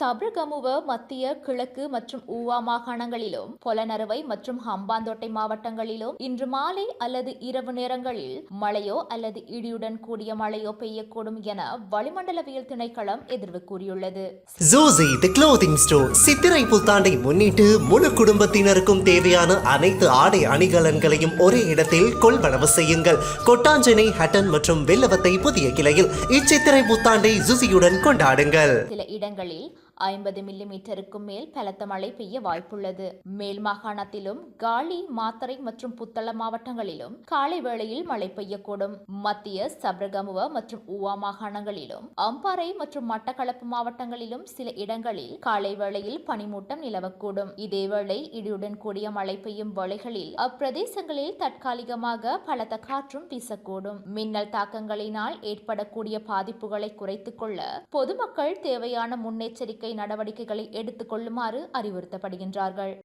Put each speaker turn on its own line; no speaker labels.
சப்ரகமுவ மத்திய கிழக்கு மற்றும் ஊவா மாகாணங்களிலும் பொலனறுவை மற்றும் ஹம்பாந்தோட்டை மாவட்டங்களிலும் இன்று மாலை அல்லது இரவு நேரங்களில் மழையோ அல்லது இடியுடன் கூடிய மழையோ பெய்யக்கூடும் என வளிமண்டலவியல் திணைக்களம் எதிர்வு கூறியுள்ளது.
ஜூசி தி க்ளோதிங் ஸ்டோர் சித்திரை புத்தாண்டை முன்னிட்டு முழு குடும்பத்தினருக்கும் தேவையான அனைத்து ஆடை அணிகலன்களையும் ஒரே இடத்தில் கொள்வனவு செய்யுங்கள். கொட்டாஞ்சனை ஹட்டன் மற்றும் வெள்ளவத்தை புதிய கிளையில் இச்சித்திரை புத்தாண்டை ஜூசியுடன் கொண்டாடுங்கள்.
சில இடங்களில் ஐம்பது மில்லிமீட்டருக்கும் மேல் பலத்த மழை பெய்ய வாய்ப்புள்ளது. மேல் மாகாணத்திலும் காலி மாத்தறை மற்றும் புத்தள மாவட்டங்களிலும் காலை வேளையில் மழை பெய்யக்கூடும். மத்திய சப்ரகமுவ மற்றும் ஊவா மாகாணங்களிலும் அம்பாறை மற்றும் மட்டக்களப்பு மாவட்டங்களிலும் சில இடங்களில் காலை வேளையில் பனிமூட்டம் நிலவக்கூடும். இதேவேளை இடியுடன் கூடிய மழை பெய்யும் வேளைகளில் அப்பிரதேசங்களில் தற்காலிகமாக பலத்த காற்றும் வீசக்கூடும். மின்னல் தாக்கங்களினால் ஏற்படக்கூடிய பாதிப்புகளை குறைத்துக் கொள்ள பொதுமக்கள் தேவையான முன்னெச்சரிக்கை நடவடிக்கைகளை எடுத்துக் கொள்ளுமாறு அறிவுறுத்தப்படுகின்றார்கள்.